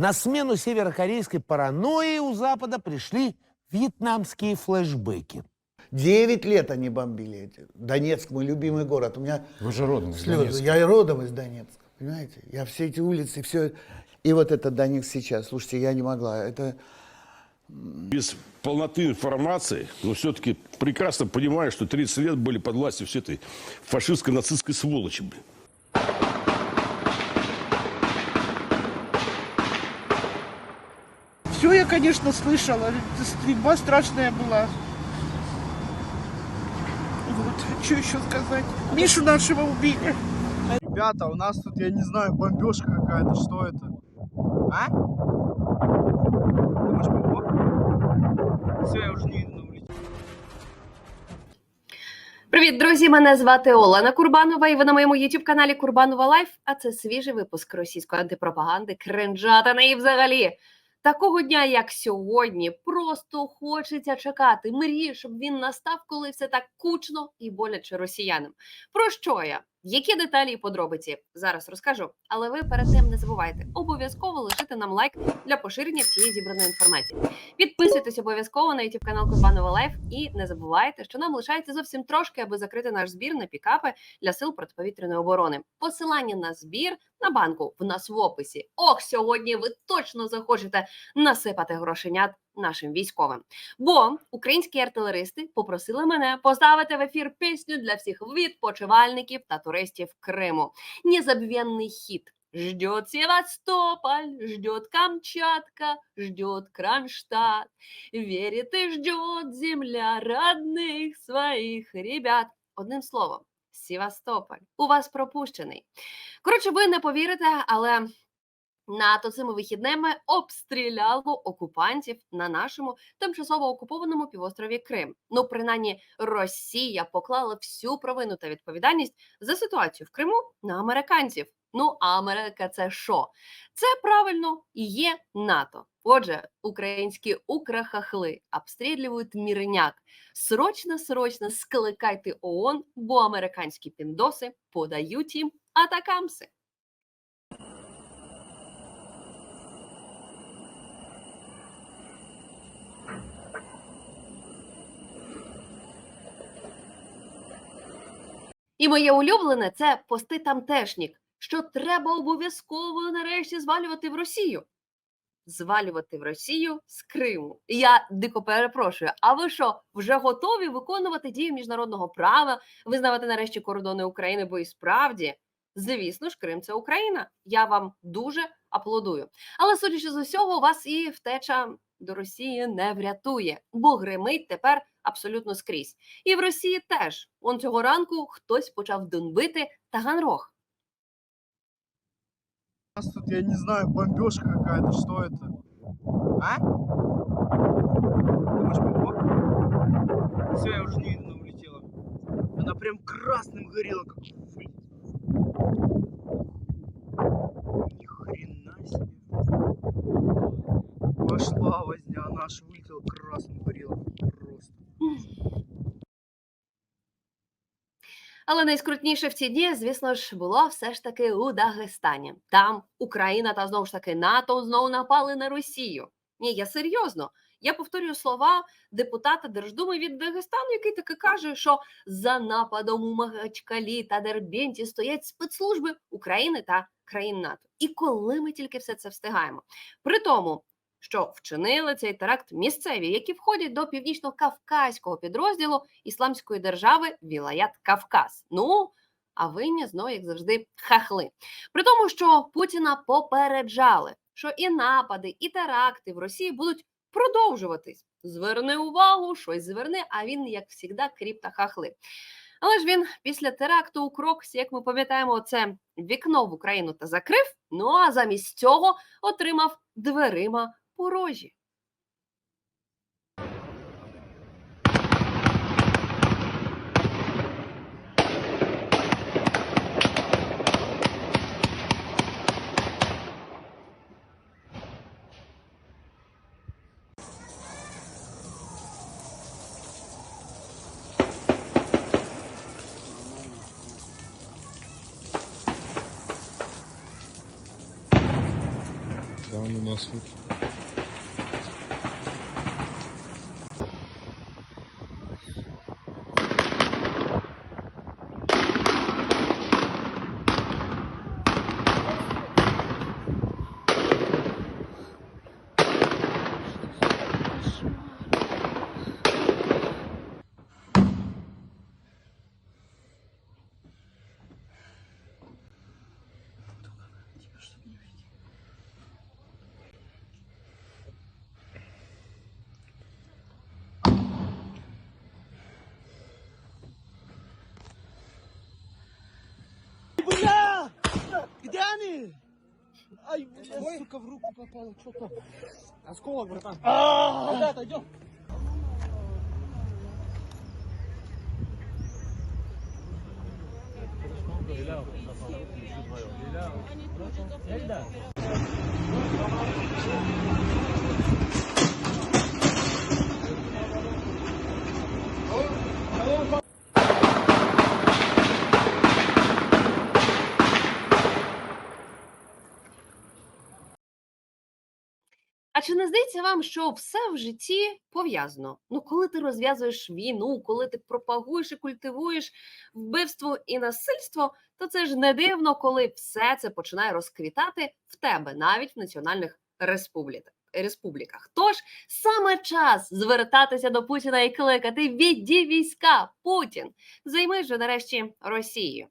На смену северокорейской паранойи у Запада пришли вьетнамские флешбеки. Девять лет они бомбили эти. Донецк, мой любимый город. У меня Вы же родом из слезы. Донецка. Я и родом из Донецка, понимаете? Я все эти улицы, все. И вот этот Донецк сейчас. Слушайте, я не могла. Это без полноты информации, но все-таки прекрасно понимаю, что 30 лет были под властью всей этой фашистской нацистской сволочи. блин. Все я, конечно, слышала. Стрельба страшная была. Вот, что еще сказать? Мишу нашего убили. Ребята, у нас тут, я не знаю, бомбежка какая-то, что это? А? Думаешь, бомбок? Все, я уже не видно улетел. Привіт, друзі! Мене звати Олена Курбанова, і ви на моєму youtube каналі Курбанова Лайф. А це свіжий випуск російської антипропаганди, кринжатини і взагалі. Такого дня, як сьогодні, просто хочеться чекати. Мрію, щоб він настав, коли все так кучно і боляче росіянам. Про що я? Які деталі і подробиці зараз розкажу, але ви перед тим не забувайте обов'язково лишити нам лайк для поширення всієї зібраної інформації. Підписуйтесь обов'язково на YouTube канал Курбанова Лайф і не забувайте, що нам лишається зовсім трошки, аби закрити наш збір на пікапи для сил протиповітряної оборони. Посилання на збір на банку в нас в описі. Ох, сьогодні ви точно захочете насипати грошенят нашим військовим. Бо українські артилеристи попросили мене поставити в ефір пісню для всіх відпочивальників та туристів Криму. Незабвенний хіт. Ждет Севастополь, ждет Камчатка, ждет Кронштадт. Верит и ждет земля родных своих ребят. Одним словом, Севастополь у вас пропущений. Коротше, ви не повірите, але НАТО цими вихідними обстріляло окупантів на нашому тимчасово окупованому півострові Крим. Ну, принаймні, Росія поклала всю провину та відповідальність за ситуацію в Криму на американців. Ну, а Америка це що? Це правильно і є НАТО. Отже, українські украхахли обстрілюють міреняк. Срочно, срочно скликайте ООН, бо американські піндоси подають їм атакамси. І моє улюблене це пости тамтешнік, що треба обов'язково нарешті звалювати в Росію. Звалювати в Росію з Криму. Я дико перепрошую. А ви що, вже готові виконувати дії міжнародного права, визнавати нарешті кордони України? Бо і справді, звісно ж, Крим це Україна. Я вам дуже аплодую. Але судячи з усього, вас і втеча до Росії не врятує, бо гримить тепер абсолютно скрізь. І в Росії теж. Он цього ранку хтось почав донбити Таганрог. У нас тут, я не знаю, бомбежка какая-то, что это? А? Думаешь, бомбок? Все, я уже не видно улетела. Она прям красным горела, как фу- Ни хрена себе. Пошла возня, наш аж вылетела красным горела. Просто. Але найскрутніше в ці дні, звісно ж, було все ж таки у Дагестані. Там Україна та знову ж таки НАТО знову напали на Росію. Ні, я серйозно. Я повторюю слова депутата Держдуми від Дагестану, який таки каже, що за нападом у Магачкалі та Дербенті стоять спецслужби України та країн НАТО. І коли ми тільки все це встигаємо? При тому, що вчинили цей теракт місцеві, які входять до північно-кавказького підрозділу Ісламської держави Вілаят Кавказ. Ну а винні знову, як завжди, хахли. При тому, що Путіна попереджали, що і напади, і теракти в Росії будуть продовжуватись. Зверни увагу, щось зверни, а він, як завжди, кріп та хахли. Але ж він після теракту у Кроксі, як ми пам'ятаємо, це вікно в Україну та закрив. Ну а замість цього отримав дверима порожі. nosso. Ой, сука, в руку попало, что там? Осколок, братан. Куда отойдем? Эльда. А чи не здається вам, що все в житті пов'язано? Ну, коли ти розв'язуєш війну, коли ти пропагуєш і культивуєш вбивство і насильство, то це ж не дивно, коли все це починає розквітати в тебе, навіть в національних республіках. Республіках. Тож саме час звертатися до Путіна і кликати відді війська Путін. Займи вже нарешті Росію.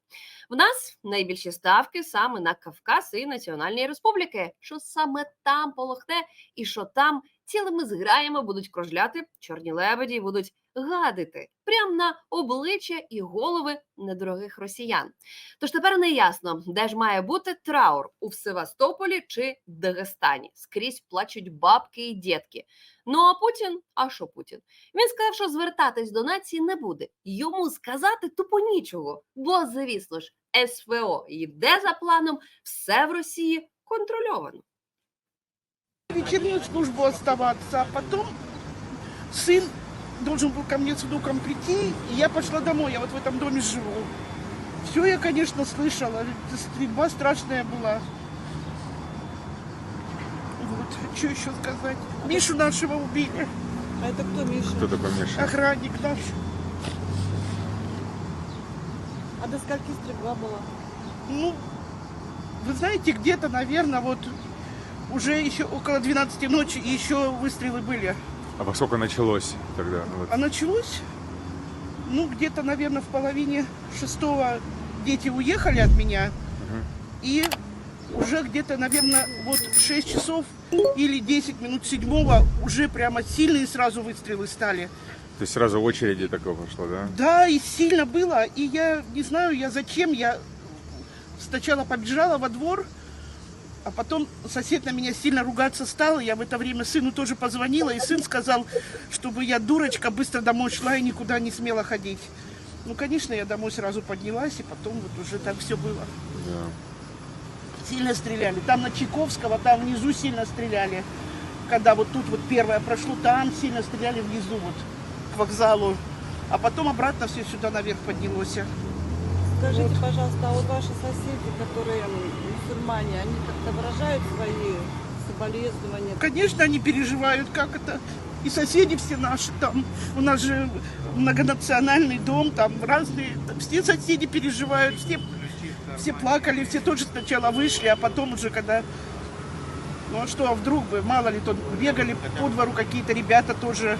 В нас найбільші ставки саме на Кавказ і Національні Республіки, що саме там полохне, і що там цілими зграями будуть кружляти чорні лебеді, будуть гадити прямо на обличчя і голови недорогих росіян. Тож тепер не ясно, де ж має бути траур у Севастополі чи Дагестані. Скрізь плачуть бабки і дітки. Ну а Путін, а що Путін? Він сказав, що звертатись до нації не буде. Йому сказати тупо нічого, бо, звісно ж, СВО йде за планом, все в Росії контрольовано. вечернюю службу оставаться, а потом сын должен был ко мне с внуком прийти, и я пошла домой, я вот в этом доме живу. Все я, конечно, слышала, стрельба страшная была. Вот, что еще сказать? Мишу нашего убили, А это кто, Миша? Кто такой Миша? охранник наш. А до скольки стрельба была? Ну, вы знаете, где-то, наверное, вот уже еще около 12 ночи и еще выстрелы были. А во сколько началось тогда? Ну, вот. А началось, ну, где-то, наверное, в половине шестого дети уехали от меня. И уже где-то, наверное, вот 6 часов или 10 минут седьмого уже прямо сильные сразу выстрелы стали. То есть сразу очереди такого пошло, да? Да, и сильно было. И я не знаю, я зачем, я сначала побежала во двор, а потом сосед на меня сильно ругаться стал. Я в это время сыну тоже позвонила, и сын сказал, чтобы я, дурочка, быстро домой шла и никуда не смела ходить. Ну, конечно, я домой сразу поднялась, и потом вот уже так все было. Да. Сильно стреляли. Там на Чайковского, там внизу сильно стреляли. Когда вот тут вот первое прошло, там сильно стреляли внизу вот к вокзалу. А потом обратно все сюда наверх поднялось. Скажите, пожалуйста, а вот ваши соседи, которые мусульмане, они как-то выражают свои соболезнования? Конечно, они переживают, как это. И соседи все наши там. У нас же многонациональный дом, там разные. Все соседи переживают, все, все плакали, все тоже сначала вышли, а потом уже когда... Ну а что, а вдруг бы, мало ли, тут бегали по двору какие-то ребята тоже.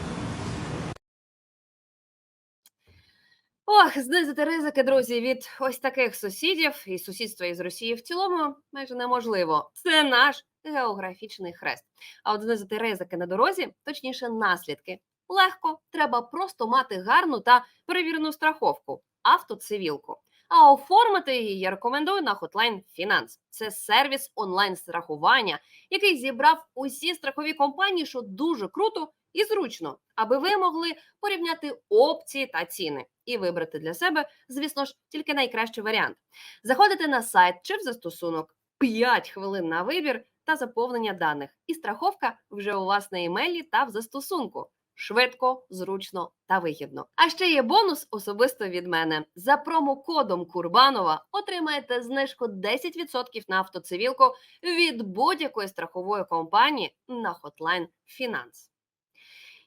Ох, знизити ризики, друзі, від ось таких сусідів і сусідства із Росії в цілому майже неможливо. Це наш географічний хрест. А от знизити ризики на дорозі, точніше, наслідки. Легко, треба просто мати гарну та перевірену страховку автоцивілку. А оформити її я рекомендую на Hotline Finance. Це сервіс онлайн страхування, який зібрав усі страхові компанії, що дуже круто і зручно, аби ви могли порівняти опції та ціни і вибрати для себе, звісно ж, тільки найкращий варіант. Заходите на сайт чи в застосунок 5 хвилин на вибір та заповнення даних, і страховка вже у вас на емейлі та в застосунку. швидко, зручно та вигідно. А ще є бонус особисто від мене. За промокодом Курбанова отримаєте знижку 10% на автоцивілку від будь-якої страхової компанії на Hotline Finance.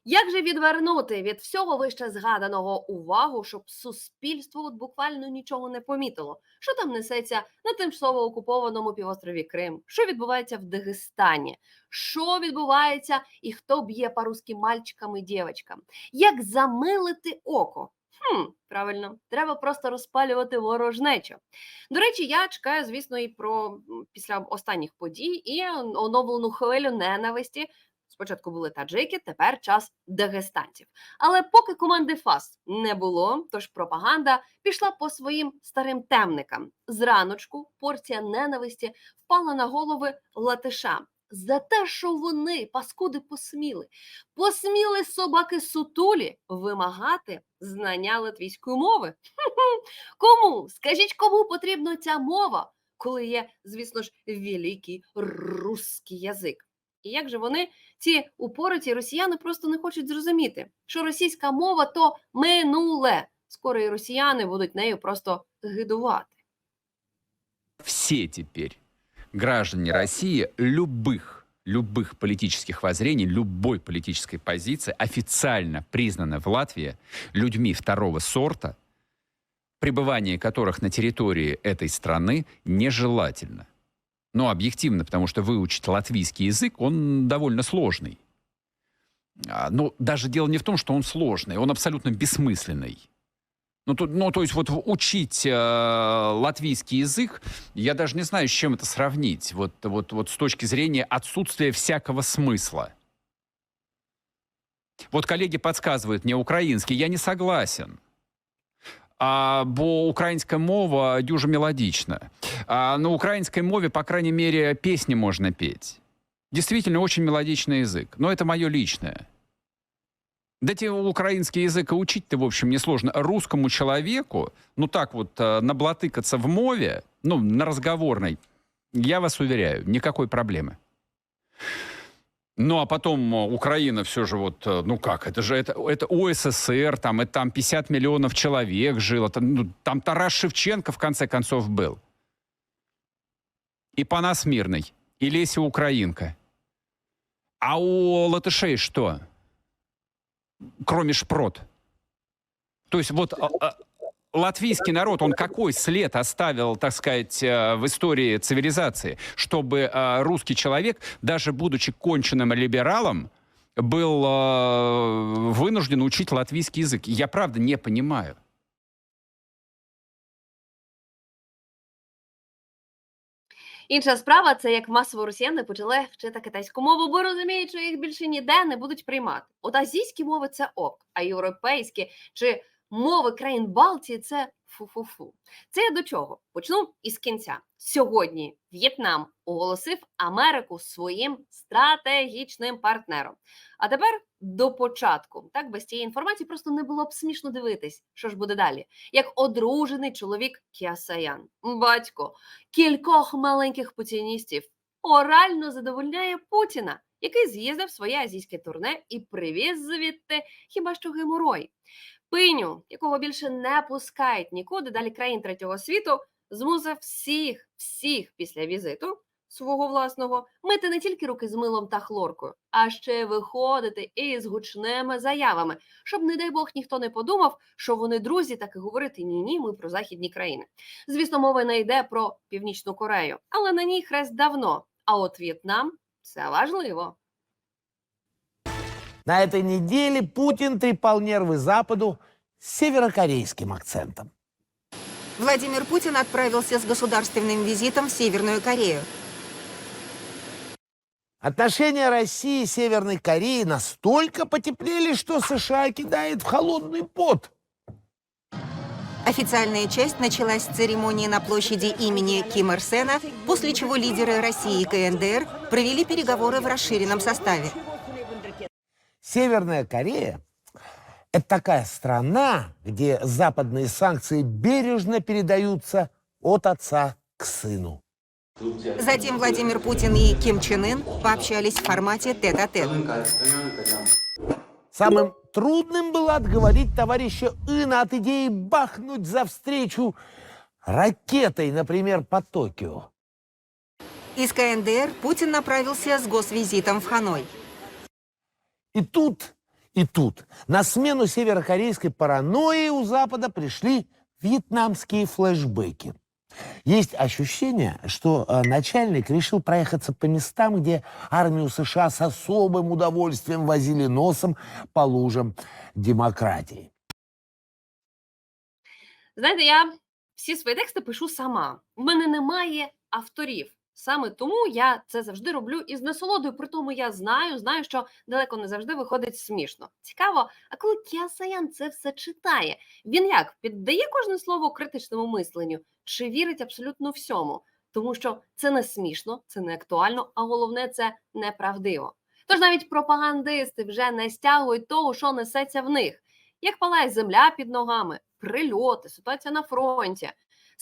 Як же відвернути від всього вище згаданого увагу, щоб суспільство от буквально нічого не помітило? Що там несеться на тимчасово окупованому півострові Крим? Що відбувається в Дагестані? Що відбувається і хто б'є по русським мальчикам і дівчаткам? Як замилити око? Хм, правильно, треба просто розпалювати ворожнечу. До речі, я чекаю, звісно, і про після останніх подій і оновлену хвилю ненависті Спочатку були таджики, тепер час дагестанців. Але поки команди ФАС не було, тож пропаганда пішла по своїм старим темникам. Зраночку порція ненависті впала на голови латишам за те, що вони, паскуди, посміли, посміли собаки сутулі вимагати знання латвійської мови. Кому? Скажіть, кому потрібна ця мова, коли є, звісно ж, великий русський язик? І як же вони, ці упороті росіяни, просто не хочуть зрозуміти, що російська мова то минуле. Скоро і росіяни будуть нею просто гидувати. все теперь граждане России любых, любых политических воззрений, любой политической позиции официально признаны в Латвии людьми второго сорта, пребывание которых на территории этой страны нежелательно. Ну, объективно, потому что выучить латвийский язык, он довольно сложный. А, Но даже дело не в том, что он сложный, он абсолютно бессмысленный. Ну, то, ну, то есть вот учить э, латвийский язык, я даже не знаю, с чем это сравнить. Вот, вот, вот с точки зрения отсутствия всякого смысла. Вот коллеги подсказывают мне украинский, я не согласен. А, бо українська мова дуже мелодична. А, на украинской мове, по крайней мере, песни можно петь. Действительно, очень мелодичный язык. Но это мое личное. Да тебе украинский язык и учить-то, в общем, несложно. Русскому человеку, ну так вот, э, наблатыкаться в мове, ну, на разговорной, я вас уверяю, никакой проблемы. Ну, а потом э, Украина все же вот, э, ну как, это же это, это УССР, там, это там 50 миллионов человек жило, там, ну, там Тарас Шевченко в конце концов был. И Панас Мирный, и Леся Украинка. А у латышей что? Кроме шпрот. То есть вот а, а, латвийский народ, он какой след оставил, так сказать, э, в истории цивилизации, чтобы э, русский человек, даже будучи конченным либералом, был э, вынужден учить латвийский язык. Я правда не понимаю. Інша справа це як масово росіяни почали вчити китайську мову, бо розуміють, що їх більше ніде не будуть приймати. От азійські мови це ок, а європейські чи мови країн Балтії це фу-фу-фу. Це я до чого? Почну із кінця. Сьогодні В'єтнам оголосив Америку своїм стратегічним партнером. А тепер до початку. Так без цієї інформації просто не було б смішно дивитись, що ж буде далі. Як одружений чоловік Кіасаян, батько кількох маленьких путіністів орально задовольняє Путіна, який з'їздив своє азійське турне і привіз звідти хіба що геморой. Пиню, якого більше не пускають нікуди далі країн третього світу, змусив всіх, всіх після візиту свого власного мити не тільки руки з милом та хлоркою, а ще виходити із гучними заявами, щоб, не дай Бог, ніхто не подумав, що вони друзі, так і говорити ні, ні, ми про західні країни. Звісно, мова не йде про Північну Корею, але на ній хрест давно. А от В'єтнам це важливо. На этой неделе Путин трепал нервы Западу с северокорейским акцентом. Владимир Путин отправился с государственным визитом в Северную Корею. Отношения России и Северной Кореи настолько потеплели, что США кидает в холодный пот. Официальная часть началась с церемонии на площади имени Ким Ир Сена, после чего лидеры России и КНДР провели переговоры в расширенном составе. Северная Корея – это такая страна, где западные санкции бережно передаются от отца к сыну. Затем Владимир Путин и Ким Чен Ын пообщались в формате тет-а-тет. Самым трудным было отговорить товарища Ина от идеи бахнуть за встречу ракетой, например, по Токио. Из КНДР Путин направился с госвизитом в Ханой. И тут, и тут на смену северокорейской паранойи у Запада пришли вьетнамские флешбеки. Есть ощущение, что э, начальник решил проехаться по местам, где армию США с особым удовольствием возили носом по лужам демократии. Знаєте, я всі свої тексти пишу сама. В мене немає авторів. Саме тому я це завжди роблю із насолодою. При тому я знаю, знаю, що далеко не завжди виходить смішно. Цікаво, а коли Кіасаян це все читає, він як піддає кожне слово критичному мисленню чи вірить абсолютно всьому? Тому що це не смішно, це не актуально, а головне це неправдиво. Тож навіть пропагандисти вже не стягують того, що несеться в них. Як палає земля під ногами, прильоти, ситуація на фронті.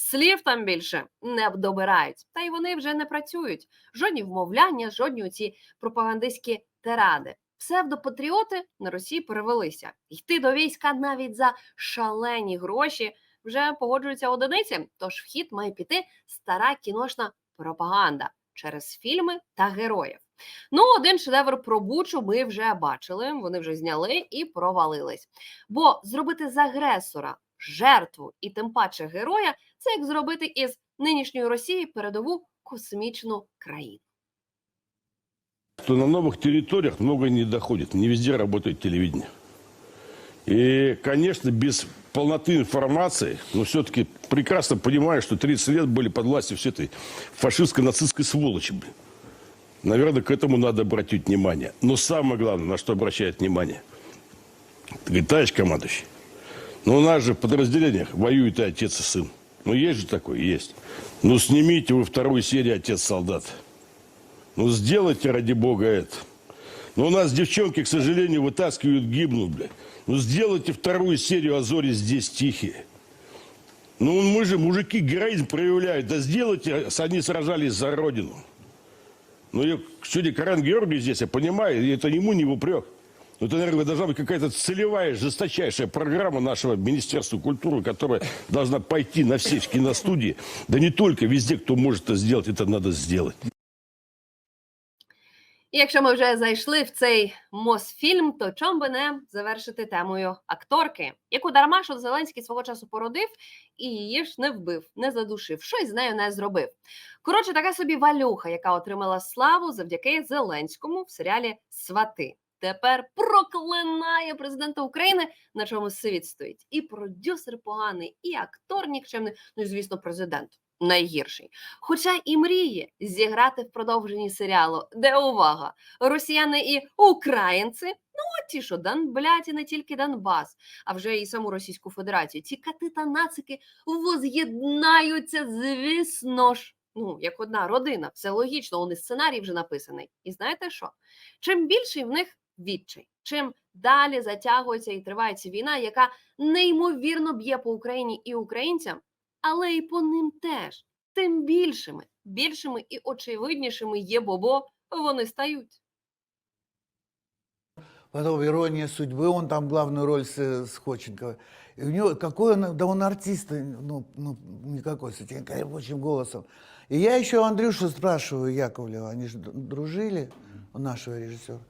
Слів там більше не добирають, та й вони вже не працюють. Жодні вмовляння, жодні ці пропагандистські тиради. Псевдопатріоти на Росії перевелися. Йти до війська навіть за шалені гроші вже погоджуються одиниці. Тож в хід має піти стара кіношна пропаганда через фільми та героїв. Ну, один шедевр про Бучу ми вже бачили, вони вже зняли і провалились. Бо зробити з агресора жертву і тим паче героя це як зробити із нинішньої Росії передову космічну країну. Что на новых территориях много не доходит, не везде работает телевидение. И, конечно, без полноты информации, но все-таки прекрасно понимаю, что 30 лет были под властью всей этой фашистско-нацистской сволочи. блин. Наверное, к этому надо обратить внимание. Но самое главное, на что обращает внимание. Говорит, товарищ командующий, ну у нас же в подразделениях воюют и отец и сын. Ну есть же такой, есть. Ну снимите вы вторую серию «Отец-солдат». Ну сделайте ради бога это. Но у нас девчонки, к сожалению, вытаскивают, гибнут, бля. Ну сделайте вторую серию «А здесь тихие». Ну мы же, мужики, героизм проявляют. Да сделайте, они сражались за родину. Ну, я, сегодня Карен Георгий здесь, я понимаю, это ему не в упрек. Но это, наверное, должна быть какая-то целевая, жесточайшая программа нашего Министерства культуры, которая должна пойти на все киностудии. Да не только, везде, кто может это сделать, это надо сделать. І якщо ми вже зайшли в цей Мосфільм, то чом би не завершити темою акторки, яку дарма що Зеленський свого часу породив і її ж не вбив, не задушив, щось з нею не зробив. Коротше, така собі валюха, яка отримала славу завдяки Зеленському в серіалі Свати. Тепер проклинає президента України, на чому світ стоїть. І продюсер поганий, і актор нікчемний, ну звісно, президент найгірший. Хоча і мріє зіграти в продовженні серіалу, де увага, росіяни і українці, ну ті, що Дон, блядь, не тільки Донбас, а вже і саму Російську Федерацію. Ці кати та нацики воз'єднаються, звісно ж. Ну, як одна родина, все логічно, вони сценарій вже написаний. І знаєте що? Чим більший в них відчай, чим далі затягується і тривається війна, яка неймовірно б'є по Україні і українцям, але і по ним теж. Тим більшими, більшими і очевиднішими є бобо, вони стають. Потом «Ирония судьбы», он там главную роль с, с. И у него, какой он, да он артист, ну, ну никакой, с этим рабочим голосом. И я еще Андрюшу спрашиваю, Яковлева, они же дружили, нашего режиссера.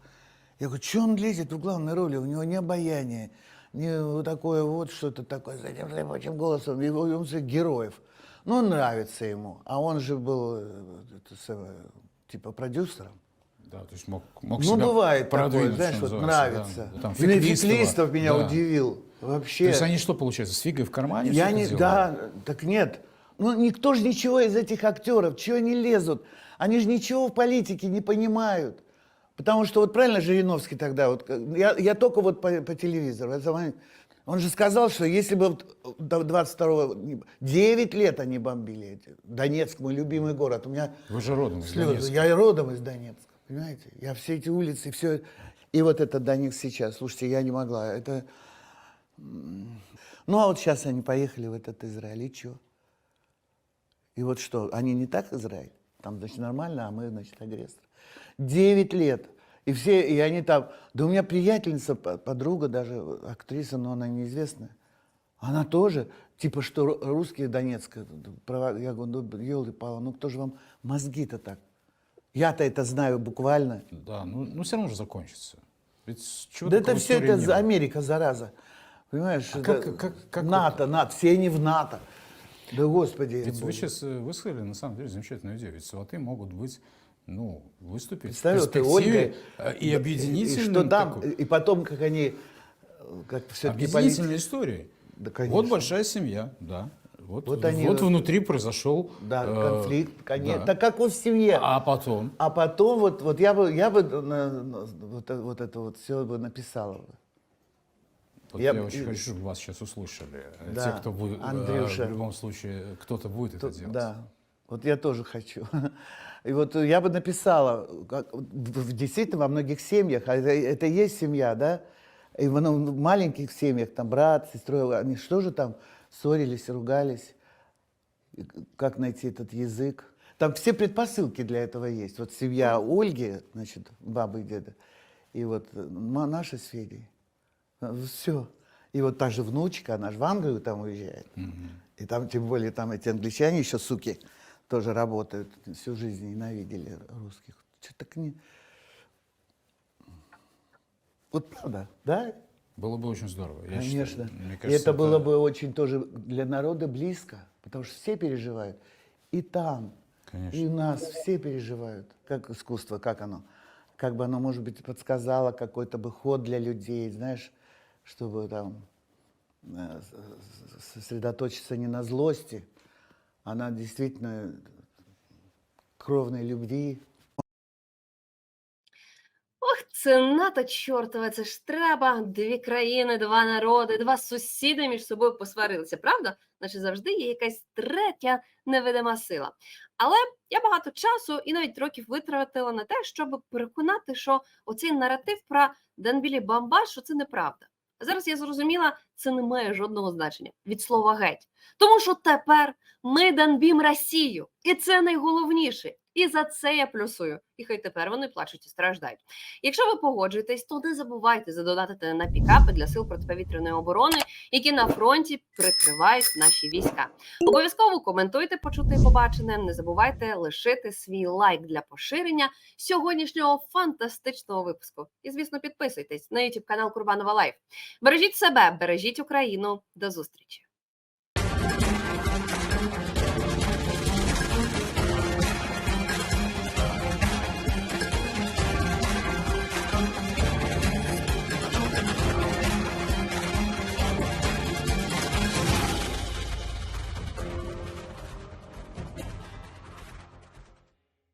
Я говорю, что он лезет в главной роли, у него не обаяние, не вот такое вот что-то такое с этим рабочим голосом, и он всех героев. Ну, нравится ему, а он же был, э, это самое, типа, продюсером. Да, то есть мог, мог Ну, себя бывает такое, знаешь, вот нравится. да. Там Феклистов меня да. удивил. Вообще. То есть они что, получается, с фигой в кармане Я не, да, так нет. Ну, никто же ничего из этих актеров, чего они лезут? Они же ничего в политике не понимают. Потому что вот правильно Жириновский тогда, вот, как- я, я только вот по, по телевизору, это он- же сказал, что если бы вот до 22-го, не- 9 лет они бомбили эти, Донецк, мой любимый город, у меня Вы же родом из слезы. Донецка. Я родом из Донецка, понимаете? Я все эти улицы, все. И вот этот Донецк сейчас, слушайте, я не могла. Это... Ну, а вот сейчас они поехали в этот Израиль, и что? И вот что, они не так Израиль? Там, значит, нормально, а мы, значит, агрессор. Девять лет. И все, и они там, да у меня приятельница, по- подруга даже, актриса, но она неизвестная, она тоже, типа, что ру- русские Донецк, права- я говорю, ну, елы пала, ну кто же вам мозги-то так? Я-то это знаю буквально. Да, ну, ну все равно же закончится. Ведь чего Да это все это? Америка, зараза. Понимаешь? А это как- как- как НАТО, НАТО, все они в НАТО. Да господи. Ведь вы сейчас э, высказали, на самом деле, замечательную идею. Ведь сваты могут быть, ну, выступить Представляю, в вот перспективе Ольга, э, и объединительным. И что там, такой- и потом, как они, э, как все-таки Объединительной историей. Да, конечно. Вот большая семья, да. Вот, Вот вот, они- внутри произошел Да, э, конфликт, конечно. да. Так как вот в семье. А потом? А потом вот, вот я бы, я бы на- вот, это- вот это вот все бы написала. бы. Вот Я я, очень и- хочу, чтобы вас сейчас услышали. Э, Да, Те, кто будет, э, Андрюша. в любом случае, кто-то будет это То- делать. Да, вот я тоже хочу. И вот я бы написала, как, в- в- действительно во многих семьях, а это, это и есть семья, да, и в, ну, в маленьких семьях, там брат, сестра, они что же там ссорились, ругались, И как найти этот язык. Там все предпосылки для этого есть. Вот семья Ольги, значит, бабы и деда, и вот э, наша с Федей. Все. И вот та же внучка, она же в Англию там уезжает. И там, тем более, там эти англичане еще, суки, тоже работают. Всю жизнь ненавидели русских. Что так не... Вот правда, да? Было бы очень здорово. я Конечно. считаю. Мне И кажется, это было бы очень тоже для народа близко, потому что все переживают. И там, Конечно. и нас все переживают. Как искусство, как оно? Как бы оно, может быть, подсказало какой-то бы ход для людей, знаешь, чтобы там э, сосредоточиться не на злости, а на действительно кровной любви, Ох, це НАТО чортове, це ж треба. Дві країни, два народи, два сусіди між собою посварилися, правда? Значить, завжди є якась третя невидима сила. Але я багато часу і навіть років витратила на те, щоб переконати, що оцей наратив про Данбілі Бамбаш, що це неправда. А зараз я зрозуміла, це не має жодного значення від слова геть. Тому що тепер ми Данбім Росію, і це найголовніше. І за це я плюсую. І хай тепер вони плачуть і страждають. Якщо ви погоджуєтесь, то не забувайте задонатити на пікапи для сил протиповітряної оборони, які на фронті прикривають наші війська. Обов'язково коментуйте почуте і побачене. Не забувайте лишити свій лайк для поширення сьогоднішнього фантастичного випуску. І, звісно, підписуйтесь на YouTube канал Курбанова Лайф. Бережіть себе, бережіть Україну. До зустрічі!